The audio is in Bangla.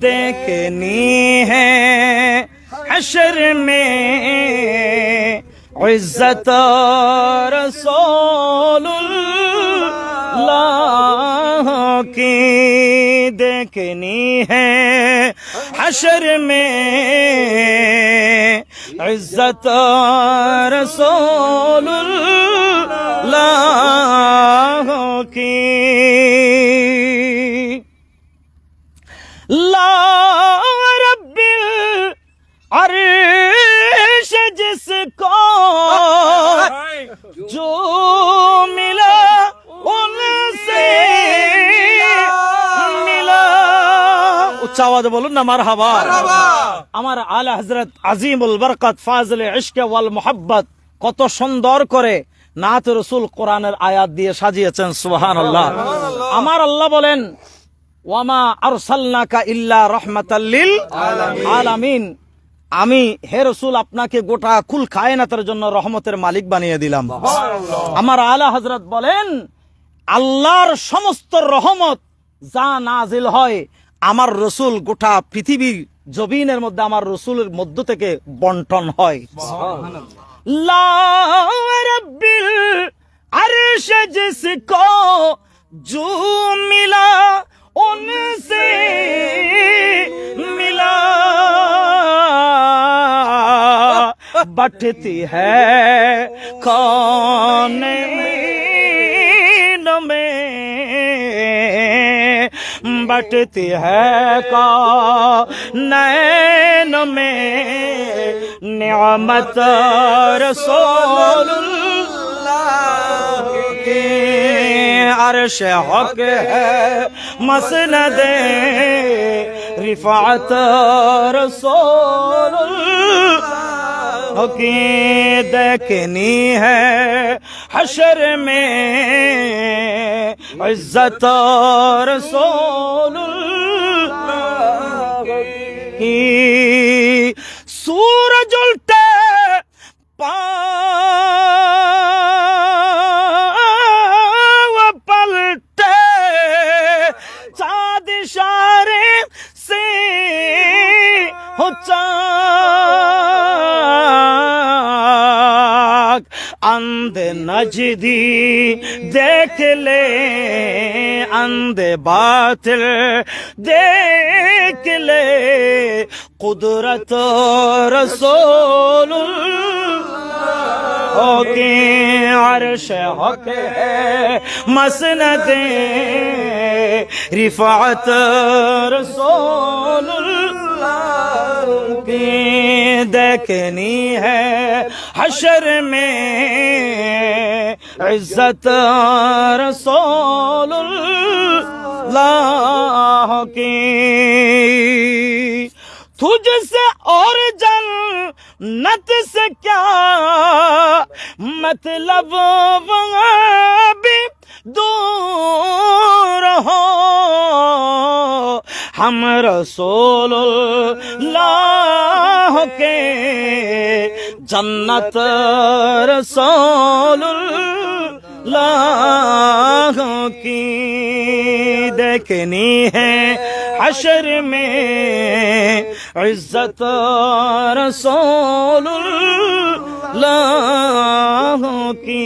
देखनी है हशर में इज्जत रसूलुल्लाह की देखनी है हशर में इज्जत रसूलुल्लाह की ला रब्बिल अर्श जिसको जो मिला उनसे मिला উচ্চ আওয়াজে বলুন না মার হাবা আমার আলা হজরত আজিমুল বরকত ফাজলে ইশকে ওয়াল মোহাব্বত কত সুন্দর করে নাত রসুল কোরআনের আয়াত দিয়ে সাজিয়েছেন সুবহান আল্লাহ আমার আল্লাহ বলেন ওয়ামা আরসাল্লাকা ইল্লা রহমাতাল্লিল আলামিন। আমি হে রসুল আপনাকে গোটা কুল খায়নাতের জন্য রহমতের মালিক বানিয়ে দিলাম। আমার আলা হজরত বলেন আল্লাহর সমস্ত রহমত যা নাজিল হয় আমার রসুল গোটা পৃথিবীর জবিনের মধ্যে আমার রসুলের মধ্য থেকে বন্টন হয়। আরে সে জিসকো জু মিলা ان سے ملا۔ بٹتی ہے کون بٹتی ہے کا نین میں۔ نعمت رسول عرش حق ہے، مسند رفعت رسول کی دیکھنی ہے حشر میں عزت رسول کی سورج الٹے پان अंधे नजदी देख ले अंधे बातिल देख ले कुदरत रसूल ओके अर्श हक है मसनद रिफात रसूल की دیکھنی ہے حشر میں عزت رسول اللہ کی۔ تجھ سے اور جنت سے کیا مطلب؟ وہاں بھی دور ہوں हम रसूल लाह के जन्नत रसूल लाह की देखनी है हशर में इज्जत रसूल लाह की